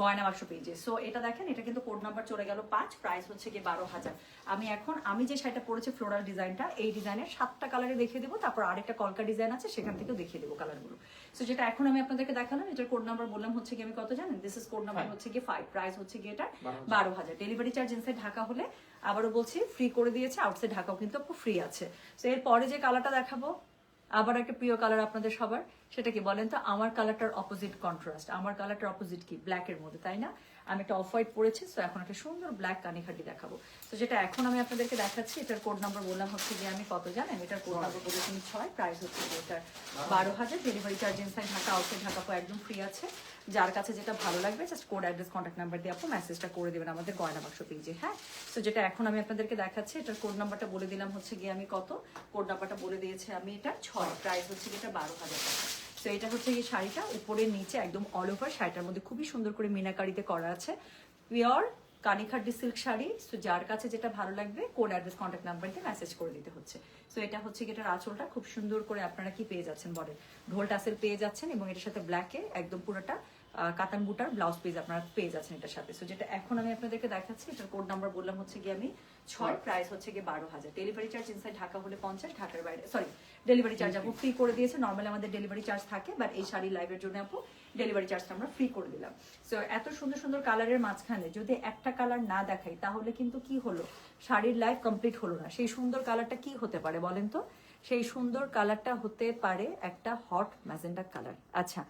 গয়না বাক্স পেজে সো এটা দেখেন এটা কিন্তু কোড নাম্বার চলে গেল পাঁচ প্রাইস হচ্ছে গিয়ে বারো হাজার। আমি এখন আমি যে শাড়িটা পরেছি ফ্লোরাল ডিজাইনটা এই ডিজাইনের সাতটা কালারে দেখিয়ে দেবো তারপর আরেকটা কলকা ডিজাইন আছে সেখান থেকেও দেখিয়ে দেবো কালারগুলো সো যেটা এখন আমি আপনাদেরকে দেখালাম এটার কোড নাম্বার বললাম হচ্ছে কি আমি কত জানেন? দিস ইজ কোড নাম্বার হচ্ছে গিয়ে ফাইভ প্রাইস হচ্ছে গিয়ে এটা বারো হাজার। ডেলিভারি চার্জ ইনসাইড ঢাকা হলে আবারও বলছি ফ্রি করে দিয়েছে আউটসাইড ঢাকাও কিন্তু খুব ফ্রি আছে। তো এরপরে যে কালারটা দেখাবো আবার একটা প্রিয় কালার আপনাদের সবার, সেটা কি বলেন তো? আমার কালারটার অপোজিট কন্ট্রাস্ট আমার কালারটার অপোজিট কি? ব্ল্যাকের মধ্যে, তাই না? আমি একটা অফ হোয়াইট পরেছি সো এখন একটা সুন্দর ব্ল্যাক কানিখাটি দেখাবো। তো যেটা এখন আমি আপনাদেরকে দেখাচ্ছি, এটার কোড নাম্বার বললাম হচ্ছে যে আমি কত জানেন? এটার কোড নাম্বার আমি ছয় প্রাইস হচ্ছে এটার বারো হাজার। Delivery charge inside Dhaka outside Dhaka পর একদম ফ্রি আছে। যার কাছে যেটা ভালো লাগবে just code address contact number দিয়ে আপনি মেসেজটা করে দেবেন আমাদের গয়না বাক্স পেজে হ্যাঁ? তো যেটা এখন আমি আপনাদেরকে দেখাচ্ছি, এটার কোড নাম্বারটা বলে দিলাম হচ্ছে গিয়ে আমি কত? কোড নাম্বারটা বলে দিয়েছি আমি এটা ছয় প্রাইস হচ্ছে গিয়ে এটা বারো হাজার টাকা। তো এটা হচ্ছে এই শাড়িটা। উপরে নিচে একদম অল ওভার শাড়িটার মধ্যে খুবই সুন্দর করে মিনাকারিতে করা আছে। পিওর কানিখাড্ডি সিল্ক শাড়ি। সো যার কাছে যেটা ভালো লাগবে কোড অ্যাড্রেস কন্ট্যাক্ট নাম্বার দিয়ে মেসেজ করে দিতে হচ্ছে। সো এটা হচ্ছে এটার আঁচলটা। খুব সুন্দর করে আপনারা কি পেয়ে যাচ্ছেন বলেন? ঢোল টাসেল পেয়ে যাচ্ছেন এবং এটার সাথে ব্ল্যাকে একদম পুরোটা কাতান বুটার ব্লাউজ পেজ আপনারা পেজ আছেন এটার সাথে। সো যেটা এখন আমি আপনাদেরকে দেখাচ্ছি এটার কোড নাম্বার বললাম হচ্ছে গিয়ে আমি ছয় প্রাইস হচ্ছে গিয়ে বারো হাজার। ডেলিভারি চার্জ ইনসাইড ঢাকা হলে পঞ্চাশ ঢাকার বাইরে সরি ডেলিভারি চার্জ আপু ফ্রি করে দিয়েছে। নর্মালি আমাদের ডেলিভারি চার্জ থাকে বাট এই শাড়ি লাইভের জন্য আপু ডেলিভারি চার্জটা আমরা ফ্রি করে দিলাম। সো এত সুন্দর সুন্দর কালারের মাঝখানে যদি একটা কালার না দেখাই তাহলে কিন্তু কি হলো? শাড়ির লাইফ কমপ্লিট হলো না। সেই সুন্দর কালারটা কি হতে পারে বলেন তো? সেই সুন্দর কালারটা হতে পারে একটা হট ম্যাজেন্ডা কালার আচ্ছা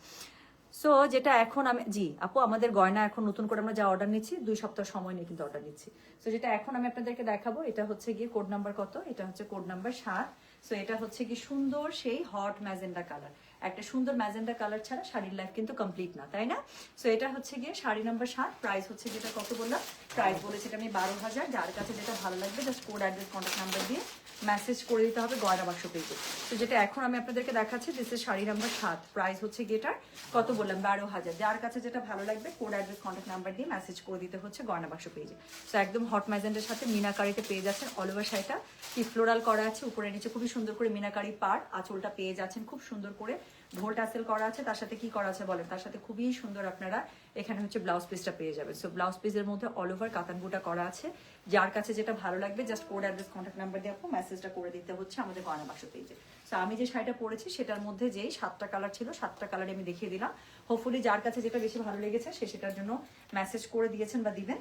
সো যেটা এখন আমি জি, আপু, আমাদের গয়না এখন নতুন করে আমরা যা অর্ডার নিচ্ছি, দুই সপ্তাহ সময় নিয়ে কিন্তু অর্ডার নিচ্ছি। সো যেটা এখন আমি আপনাদেরকে দেখাবো, এটা হচ্ছে গিয়ে কোড নাম্বার কত? এটা হচ্ছে কোড নাম্বার সাত। সো এটা হচ্ছে কি সুন্দর সেই হট ম্যাজেন্ডা কালার একটা সুন্দর ম্যাজেন্ডা কালার ছাড়া শাড়ির লাইফ কিন্তু কমপ্লিট না, তাই না? সো এটা হচ্ছে গিয়ে শাড়ি নাম্বার সাত। প্রাইস হচ্ছে যেটা কত বললাম? প্রাইস বলেছে এটা আমি বারো হাজার। যার কাছে যেটা ভালো লাগবে just code address contact number দিয়ে মেসেজ করে দিতে হবে গয়না বাক্স পেজে তো যেটা এখন আমি আপনাদেরকে দেখাচ্ছি দিস ইজ শাড়ি নাম্বার সাত। প্রাইস হচ্ছে গেটার কত বললাম? বারো হাজার। যার কাছে যেটা ভালো লাগবে কোড অ্যাড্রেস কন্ট্যাক্ট নাম্বার দিয়ে মেসেজ করে দিতে হচ্ছে গয়না বাক্স পেজে তো একদম হট ম্যাজেন্টের সাথে মিনাকারিতে পেয়ে যাচ্ছেন অল ওভার শাড়িটা। কি ফ্লোরাল করা আছে, উপরে নিচে খুবই সুন্দর করে মিনাকারি পার আঁচলটা পেয়ে যাচ্ছেন, খুব সুন্দর করে। ঢোল টাসেল করা আছে, তার সাথে কি করা আছে বলেন? তার সাথে খুবই সুন্দর আপনারা এখানে হচ্ছে ব্লাউজ পিসটা পেয়ে যাবেন। সো ব্লাউজ পিসের মধ্যে অল ওভার কাতান বুটা করা আছে। যার কাছে যেটা ভালো লাগবে just code address contact number দিয়ে মেসেজটা করে দিতে হচ্ছে আমাদের গয়না বাক্স পেজে সো আমি যে শাড়িটা পরেছি, সেটার মধ্যে যেই সাতটা কালার ছিল, সাতটা কালার আমি দেখিয়ে দিলাম। হোপফুলি যার কাছে যেটা বেশি ভালো লেগেছে, সে সেটার জন্য মেসেজ করে দিয়েছেন বা দিবেন।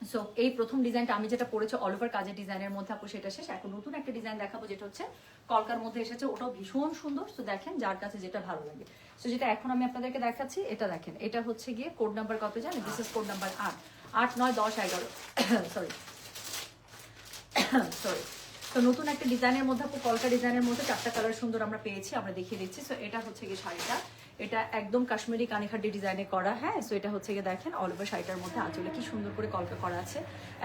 সো এই প্রথম ডিজাইনটা আমি যেটা পড়েছি অল ওভার কাজের ডিজাইনের মধ্যে আপু সেটা শেষ। এখন নতুন একটা ডিজাইন দেখাবো, যেটা হচ্ছে কলকার মধ্যে এসেছে। ওটাও ভীষণ সুন্দর। তো দেখেন যার কাছে যেটা ভালো লাগে। তো যেটা এখন আমি আপনাদেরকে দেখাচ্ছি, এটা দেখেন। এটা হচ্ছে গিয়ে কোড নাম্বার কত জানেন? দিস ইজ কোড নাম্বার আট। আট, নয়, দশ, এগারো। সরি সরি তো নতুন একটা ডিজাইনের মধ্যে আপু কলকা ডিজাইনের মধ্যে চারটা কালার সুন্দর আমরা পেয়েছি, আমরা দেখিয়ে দিচ্ছি। সো এটা হচ্ছে গিয়ে শাড়িটা। এটা একদম কাশ্মীরি কানিখাড্ডি ডিজাইনে করা হ্যাঁ? সো এটা হচ্ছে গিয়ে দেখেন অল ওভার শাড়িটার মধ্যে আঁচলে কি সুন্দর করে কলকা করা আছে।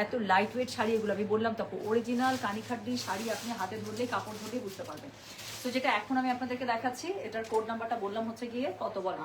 এত লাইট ওয়েট শাড়ি এগুলো আমি বললাম তো অরিজিনাল কানিখাড্ডি শাড়ি আপনি হাতে ধরলেই কাপড় ধরলেই বুঝতে পারবেন। তো যেটা এখন আমি আপনাদেরকে দেখাচ্ছি এটার কোড নাম্বারটা বললাম হচ্ছে গিয়ে কত বল?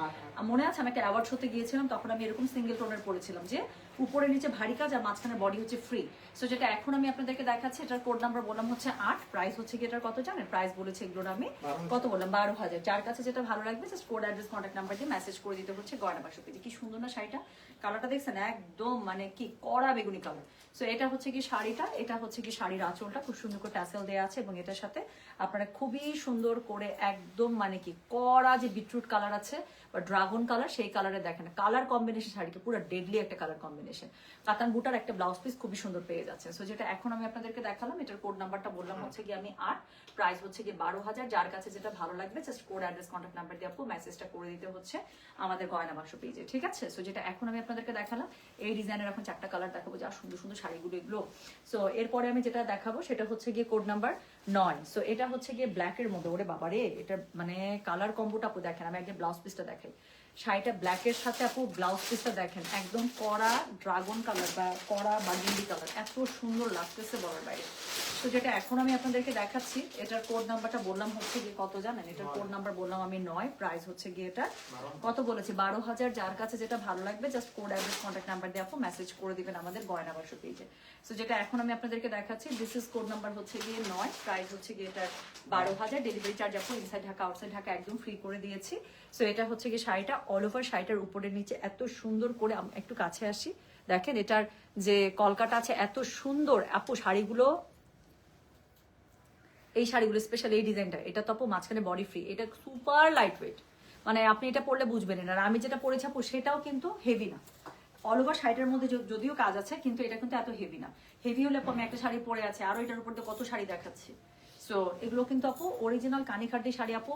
মনে আছে আমি একটা অ্যাওয়ার্ড শোতে গিয়েছিলাম তখন আমি এরকম সিঙ্গেল টোনের পড়েছিলাম যে উপরে নিচে ভারী কাজ আর মাঝখানে বডি হচ্ছে ফ্রি সো যেটা এখন আমি আপনাদেরকে দেখাচ্ছি এটার কোড নাম্বার বললাম হচ্ছে আট প্রাইস হচ্ছে কি এটার কত জানেন? প্রাইস বলেছে এগুলোর আমি কত বললাম? বারো হাজার। যার কাছে যেটা ভালো লাগবে just code address contact number দিয়ে মেসেজ করে দিতে হচ্ছে গয়না বাসা পেজে কি সুন্দর না শাড়িটা? কালারটা দেখছেন? একদম মানে কি কড়া বেগুনি কালার সো এটা হচ্ছে কি শাড়িটা, এটা হচ্ছে কি শাড়ির আঁচলটা। খুব সুন্দর করে ট্যাসেল দেওয়া আছে এবং এটার সাথে আপনারা খুবই সুন্দর করে একদম মানে কি কড়া যে বিটরুট কালার আছে বা ড্রাগন কালার সেই কালারে দেখেন। কালার কম্বিনেশন শাড়িটা পুরো ডেডলি একটা কালার কম্বিনেশন কাতান বুটার একটা ব্লাউজ পিস খুবই সুন্দর পেয়ে যাচ্ছে সো যেটা এখন আমি আপনাদেরকে দেখালাম, এটার কোড নাম্বারটা বললাম, হচ্ছে কি আমি আট প্রাইস হচ্ছে কি বারো হাজার। যার কাছে যেটা ভালো লাগবে just code address contact number দিয়ে আপু মেসেজটা করে দিতে হচ্ছে আমাদের গয়না বাক্স পেজে ঠিক আছে? সো যেটা এখন আমি আপনাদেরকে দেখালাম, এই ডিজাইনের এখন চারটা কালার দেখাবো, যা সুন্দর সুন্দর শাড়িগুলো এগুলো। সো এরপরে আমি যেটা দেখাবো, সেটা হচ্ছে গিয়ে কোড নাম্বার নয়। সো এটা হচ্ছে গিয়ে ব্ল্যাকের মধ্যে। ওরে বাবারে, এটা মানে কালার কম্বোটা দেখেন, আমি একদিন ব্লাউজ পিসটা দেখাই। শাড়িটা ব্ল্যাকের সাথে আপু ব্লাউজ পিসটা দেখেন, একদম কড়া ড্রাগন কালার বা কড়া বাগিন্ডি কালার এত সুন্দর লাগতেছে বলার বাইরে। তো যেটা এখন আমি আপনাদেরকে দেখাচ্ছি, এটার কোড নাম্বারটা বললাম হচ্ছে গিয়ে কত জানেন? এটার কোড নাম্বার বললাম আমি নয় প্রাইস হচ্ছে গিয়ে এটা কত বলেছি? বারো হাজার, যার কাছে যেটা ভালো লাগবে just code address contact number দিয়ে আপু মেসেজ করে দিবেন আমাদের গয়না বাক্স পেজে তো যেটা এখন আমি আপনাদেরকে দেখাচ্ছি দিস ইজ কোড নাম্বার হচ্ছে গিয়ে নয় প্রাইস হচ্ছে গিয়ে এটা বারো হাজার। ডেলিভারি চার্জ আপু ইনসাইড ঢাকা আউটসাইড ঢাকা একদম ফ্রি করে দিয়েছি। সো এটা হচ্ছে কি শাড়িটা অল ওভার শাড়িটার উপরের নিচে এত সুন্দর করে একটু কাছে আসি। দেখেন এটার যে কলকাটা আছে এত সুন্দর, আপু শাড়িগুলো, এই শাড়িগুলো স্পেশাল এই ডিজাইনটা, এটা তো আপু মাঝখানে বডি ফ্রি এটা সুপার লাইট ওয়েট মানে আপনি এটা পরলে বুঝবেন না। আর আমি যেটা পরেছি আপু, সেটাও কিন্তু হেভি না। অল ওভার শাড়িটার মধ্যে যদিও কাজ আছে, কিন্তু এটা কিন্তু এত হেভি না। হেভি হলে আপু আমি একটা শাড়ি পরে আছে, আরও এটার উপর কত শাড়ি দেখাচ্ছি। সো এগুলো কিন্তু আপু অরিজিনাল কানিখাটি শাড়ি আপু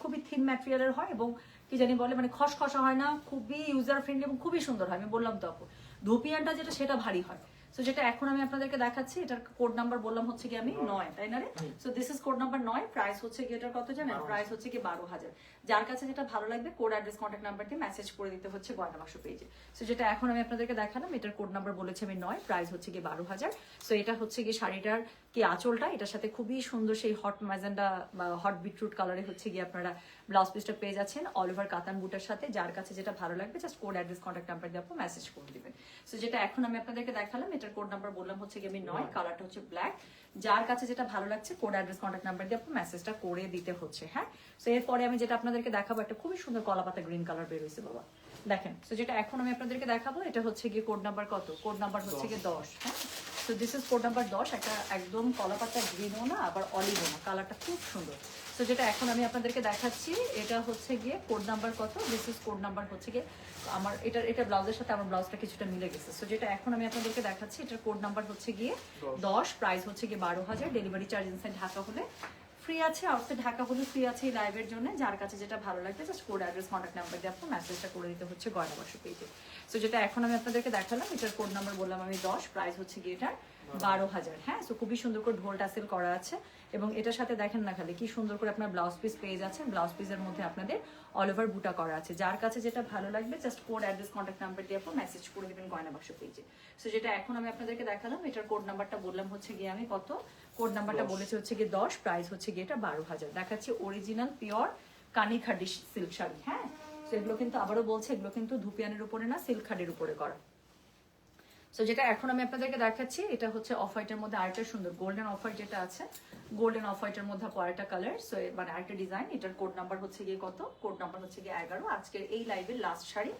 খুবই থিন ম্যাটেরিয়ালের হয় এবং কি জানি বলে মানে খসখসা হয় না খুবই ইউজার ফ্রেন্ডলি এবং খুবই সুন্দর হয়। আমি বললাম তো আপু ধুপিয়ানটা যেটা সেটা ভারী হয়। সো যেটা এখন আমি আপনাদেরকে দেখাচ্ছি এটার কোড নাম্বার বললাম হচ্ছে কি আমি নয় তাই না রে? So this is code number নয় প্রাইস হচ্ছে কি এটার কত জানেন? প্রাইস হচ্ছে কি বারো হাজার। যার কাছে যেটা ভালো লাগবে কোড অ্যাড্রেস কন্ট্যাক্ট নাম্বার দিয়ে মেসেজ করে দিতে হচ্ছে গয়না বাক্স পেজে সো যেটা এখন আমি আপনাদেরকে দেখালাম এটার কোড নাম্বার বলেছি আমি নয় প্রাইস হচ্ছে কি বারো হাজার। সো এটা হচ্ছে কি শাড়িটার কি আঁচলটা এটার সাথে খুবই সুন্দর সেই হট ম্যাজেন্ডা বা হট বিটরুট কালারে হচ্ছে গিয়ে আপনারা ব্লাউজ পিসটা পেয়ে যাচ্ছেন অল ওভার কাতান বুটের সাথে। যার কাছে যেটা ভালো লাগবে just code address contact number দিয়ে আপনি মেসেজ করে দিবেন। সো যেটা এখন আমি আপনাদেরকে দেখালাম এটার কোড নাম্বার বললাম হচ্ছে কি আমি নয় কালারটা হচ্ছে ব্ল্যাক যার কাছে যেটা ভালো লাগছে কোড অ্যাড্রেস কন্ট্যাক্ট নাম্বার দিয়ে আপনি মেসেজটা করে দিতে হচ্ছে হ্যাঁ? সো এরপরে আমি যেটা আপনাদেরকে দেখাবো একটা খুবই সুন্দর কলাপাতা গ্রিন কালার বের হয়েছে বাবা। দেখেন তো যেটা এখন আমি আপনাদেরকে দেখাবো এটা হচ্ছে গিয়ে কোড নাম্বার কত? কোড নাম্বার হচ্ছে গিয়ে দশ। হ্যাঁ? তো দিস ইজ কোড নাম্বার দশ একটা একদম কলা পাতা গ্রিনও না আবার অলিভও না। কালারটা খুব সুন্দর। তো যেটা এখন আমি আপনাদেরকে দেখাচ্ছি এটা হচ্ছে গিয়ে কোড নাম্বার কত? দিস ইজ কোড নাম্বার হচ্ছে গিয়ে আমার এটা এটা ব্লাউজের সাথে আমার ব্লাউজটা কিছুটা মিলে গেছে। সো যেটা এখন আমি আপনাদেরকে দেখাচ্ছি এটার কোড নাম্বার হচ্ছে গিয়ে দশ। প্রাইস হচ্ছে গিয়ে বারো হাজার ডেলিভারি চার্জ ইনসাইড ঢাকা হলে ফ্রি আছে আউটসাইড ঢাকা হলে ফ্রি আছে এই লাইভের জন্য। যার কাছে যেটা ভালো লাগবে just code address contact number দিয়ে আপনি মেসেজটা করে দিতে হচ্ছে গয়না বর্ষ পেজে সো যেটা এখন আমি আপনাদেরকে দেখালাম এটার কোড নাম্বার বললাম আমি দশ প্রাইস হচ্ছে গিয়ে এটার বারো। হাজার। হ্যাঁ সো খুবই সুন্দর করে ঢোল টাসেল করা আছে এবং এটার সাথে দেখেন না খালি কি সুন্দর করে আপনার ব্লাউজ পিস পেয়ে যাচ্ছেন। ব্লাউজ পিসের মধ্যে আপনাদের অল ওভার বুটা করা আছে। যার কাছে যেটা ভালো লাগবে just code address contact number দিয়ে আপনি মেসেজ করে দেবেন গয়না বাক্স পেজে সো যেটা এখন আমি আপনাদেরকে দেখালাম এটার কোড নাম্বারটা বললাম হচ্ছে গিয়ে আমি কত? কোড নাম্বারটা বলেছে হচ্ছে গিয়ে দশ প্রাইস হচ্ছে গিয়ে এটা বারো হাজার। দেখাচ্ছি অরিজিনাল পিওর কানি খাডি সিল্ক শাড়ি হ্যাঁ? তো এগুলো কিন্তু আবারও বলছে, এগুলো কিন্তু ধুপিয়ানের উপরে না, সিল্ক খাডির উপরে করা। সো যেটা এখন আমি আপনাদেরকে দেখাচ্ছি, এটা হচ্ছে অফ হোয়াইটের মধ্যে আরেকটা সুন্দর গোল্ডেন অফ হোয়াইট যেটা আছে গোল্ডেন অফ হোয়াইটের মধ্যে আরেকটা কালার সো মানে আরেকটা ডিজাইন এটার কোড নাম্বার হচ্ছে গিয়ে কত? কোড নাম্বার হচ্ছে গিয়ে এগারো, আজকের এই লাইভের লাস্ট শাড়ি।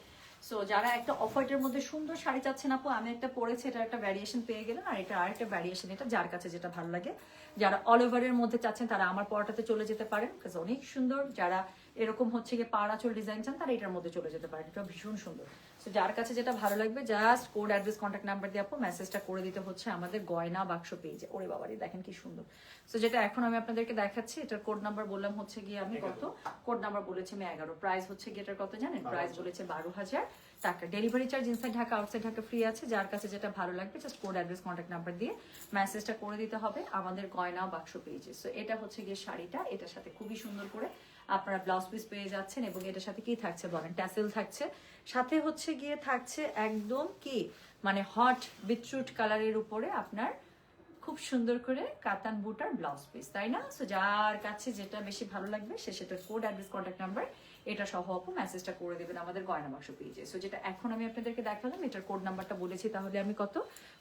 সো যারা একটা অফ হোয়াইটের মধ্যে সুন্দর শাড়ি চাচ্ছেন আপু, আমি একটা পরেছি এটা একটা ভ্যারিয়েশন পেয়ে গেলেন, আর এটা আরেকটা ভ্যারিয়েশন এটা যার কাছে যেটা ভালো লাগে। যারা অল ওভারের মধ্যে চাচ্ছেন তারা আমার পরটাতে চলে যেতে পারেন কাজ অনেক সুন্দর। যারা এরকম হচ্ছে গিয়ে পাড়াচল ডিজাইন চান তারা এটার মধ্যে চলে যেতে পারেন। এটা ভীষণ সুন্দর। তো যার কাছে যেটা ভালো লাগবে just code address contact number দিয়ে আপু মেসেজটা করে দিতে হচ্ছে আমাদের গয়না বাক্স পেজে ওরে বাবারি দেখেন কি সুন্দর। তো যেটা এখন আমি আপনাদেরকে দেখাচ্ছি এটার কোড নাম্বার বললাম হচ্ছে গিয়ে আমি কত? কোড নাম্বার বলেছি আমি এগারো। প্রাইস হচ্ছে গিয়ে এটার কত জানেন? প্রাইস বলেছে বারো হাজার। টাকা delivery charge inside Dhaka outside Dhaka free আছে। যার কাছে যেটা ভালো লাগবে just code address contact number দিয়ে মেসেজটা করে দিতে হবে আমাদের গয়না বাক্স পেয়েছে সো এটা হচ্ছে গিয়ে শাড়িটা। এটার সাথে খুবই সুন্দর করে আপনারা ব্লাউজ পিস পেয়ে যাচ্ছেন এবং এটার সাথে কি থাকছে বলেন? ট্যাসেল থাকছে। সাথে হচ্ছে গিয়ে থাকছে একদম কি? মানে হট বিটরুট কালারের উপরে আপনার খুব সুন্দর করে কাতান বুটার ব্লাউজ পিস তাই না? সো যার কাছে যেটা বেশি ভালো লাগবে, সে সেটার কোড অ্যাড্রেস কন্ট্যাক্ট নাম্বার এটা সহ আপু মেসেজটা করে দেবেন আমাদের গয়না বাক্স পেজে সো যেটা এখন আমি আপনাদেরকে দেখালাম এটার কোড নাম্বারটা বলেছি তাহলে আমি কত?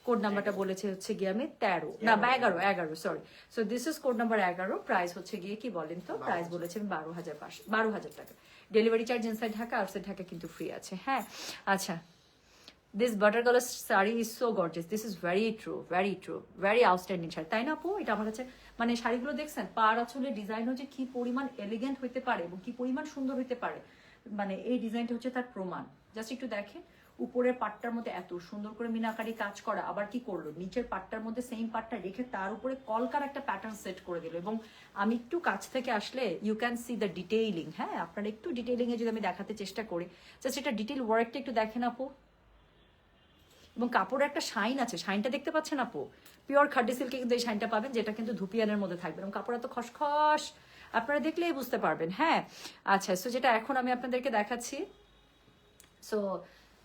কোড নাম্বারটা বলেছি হচ্ছে গিয়ে আমি তেরো। না বা এগারো এগারো। Sorry so this is code number এগারো প্রাইস হচ্ছে গিয়ে কি বলেন তো? প্রাইস বলেছি আমি বারো হাজার পাঁচশো বারো হাজার টাকা। Delivery charge inside Dhaka outside Dhaka কিন্তু ফ্রি আছে। হ্যাঁ আচ্ছা। This butter colour sari is so gorgeous this is very true very true very outstanding sari. তাই না আপু এটা আমার কাছে মানে শাড়িগুলো দেখছেন, পার আঁচলের ডিজাইনও যে কি পরিমাণ এলিগেন্ট হইতে পারে এবং কি পরিমাণ সুন্দর হইতে পারে মানে এই ডিজাইনটা হচ্ছে তার প্রমাণ। জাস্ট একটু দেখেন, উপরের পাটটার মধ্যে এত সুন্দর করে মিনাকারি কাজ করা, আবার কি করল? নিচের পাটটার মধ্যে সেম পাটটা রেখে তার উপরে কলকার একটা প্যাটার্ন সেট করে দিল। এবং আমি একটু কাছ থেকে আসলে you can see the detailing হ্যাঁ? আপনারা একটু ডিটেইলিং এ যদি আমি দেখাতে চেষ্টা করি জাস্ট এটা ডিটেইল ওয়ার্কটা একটু দেখেন আপু। এবং কাপড়ের একটা শাইন আছে, শাইনটা দেখতে পাচ্ছেন আপু? পিওর খাড্ডি সিল্কে কিন্তু এই শাইনটা পাবেন, যেটা কিন্তু ধুপিয়ানের মধ্যে থাকবে। এবং কাপড় এত খসখস, আপনারা দেখলেই বুঝতে পারবেন হ্যাঁ? আচ্ছা সো যেটা এখন আমি আপনাদেরকে দেখাচ্ছি সো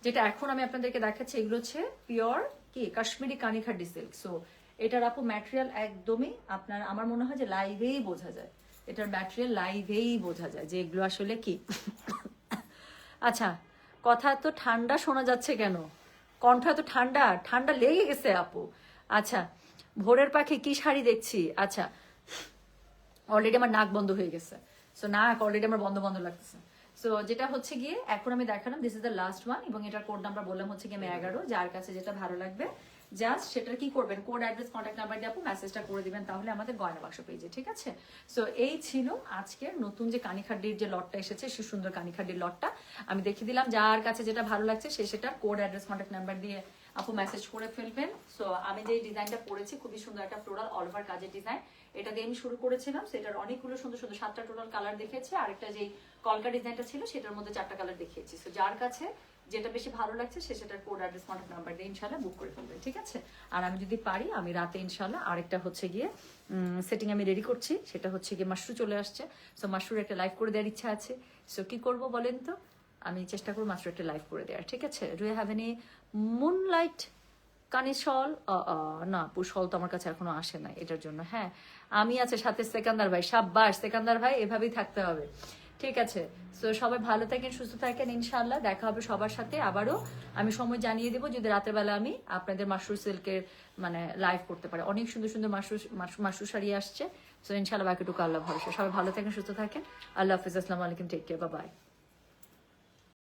যেটা এখন আমি আপনাদেরকে দেখাচ্ছি, এগুলো হচ্ছে পিওর কি? কাশ্মীরি কানি খাড্ডি সিল্ক সো এটার আপু ম্যাটেরিয়াল একদমই আপনার, আমার মনে হয় যে লাইভেই বোঝা যায়। এটার ম্যাটেরিয়াল লাইভেই বোঝা যায় যে এগুলো আসলে কি? আচ্ছা কথা তো ঠান্ডা শোনা যাচ্ছে কেন? কণ্ঠ এত ঠান্ডা ঠান্ডা লেগে গেছে আপু। আচ্ছা ভোরের পাখি কি শাড়ি দেখছি? আচ্ছা অলরেডি আমার নাক বন্ধ হয়ে গেছে। সো নাক অলরেডি আমার বন্ধ বন্ধ লাগতেছে। সো যেটা হচ্ছে গিয়ে, এখন আমি দেখালাম this is the last one এবং এটার কোড নাম্বার বললাম হচ্ছে গিয়ে আমি এগারো, যার কাছে যেটা ভালো লাগবে জাস্ট সেটার কি করবেন? কোড অ্যাড্রেস কন্ট্যাক্ট নাম্বার দিয়ে আপু মেসেজটা করে দিবেন, তাহলে আমাদের গয়না বাক্স পেজে ঠিক আছে? সো এই ছিল আজকের নতুন যে কানিখাড্ডির যে লটটা এসেছে সে সুন্দর কানিখাড্ডির লটটা। আমি দেখিয়ে দিলাম যার কাছে যেটা ভালো লাগছে সে সেটা কোড অ্যাড্রেস কন্ট্যাক্ট নাম্বার দিয়ে আপু মেসেজ করে ফেলবেন। সো আমি যে ডিজাইনটা পরেছি খুবই সুন্দর একটা ফ্লোরাল অল ওভার কাজের ডিজাইন এটা দিয়ে আমি শুরু করেছিলাম, সেটার অনেকগুলো সুন্দর সুন্দর সাতটা টোটাল কালার দেখিয়েছি। আরেকটা যে কলকা ডিজাইনটা ছিল, সেটার মধ্যে চারটা কালার দেখিয়েছি। সো যার কাছে যেটা বেশি ভালো লাগছে, সে সেটার কোড অ্যাড্রেস কন্ট্যাক্ট নাম্বার দিয়ে ইনশাল্লাহ বুক করে ফেলবেন, ঠিক আছে? আর আমি যদি পারি, আমি রাতে ইনশাল্লাহ আরেকটা হচ্ছে গিয়ে সেটিং আমি রেডি করছি, সেটা হচ্ছে গিয়ে মাশরু চলে আসছে। সো মাশরুর একটা লাইভ করে দেওয়ার ইচ্ছা আছে। সো কি করব বলেন তো? আমি চেষ্টা করব মাশরু একটা লাইভ করে দেওয়ার, ঠিক আছে? Do have any moon light কানে শল না পু শল তো আমার কাছে এখনও আসে না এটার জন্য। হ্যাঁ আমি আছে সাথে সেকান্দার ভাই, সাব্বাস। সেকান্দার ভাই, এভাবেই থাকতে হবে। ঠিক আছে। তো সবাই ভালো থাকেন, সুস্থ থাকেন ইনশাল্লাহ দেখা হবে সবার সাথে আবারও। আমি সময় জানিয়ে দেবো যদি রাতের বেলা আমি আপনাদের মাশরুর সিল্কের মানে লাইভ করতে পারি। অনেক সুন্দর সুন্দর মাশরুর মাসুর শাড়ি আসছে। সো ইনশাল্লাহ বাকিটুকু আল্লাহ ভরসা। সবাই ভালো থাকেন, সুস্থ থাকেন। আল্লাহ হাফিজ। আসসালামু আলাইকুম। Take care bye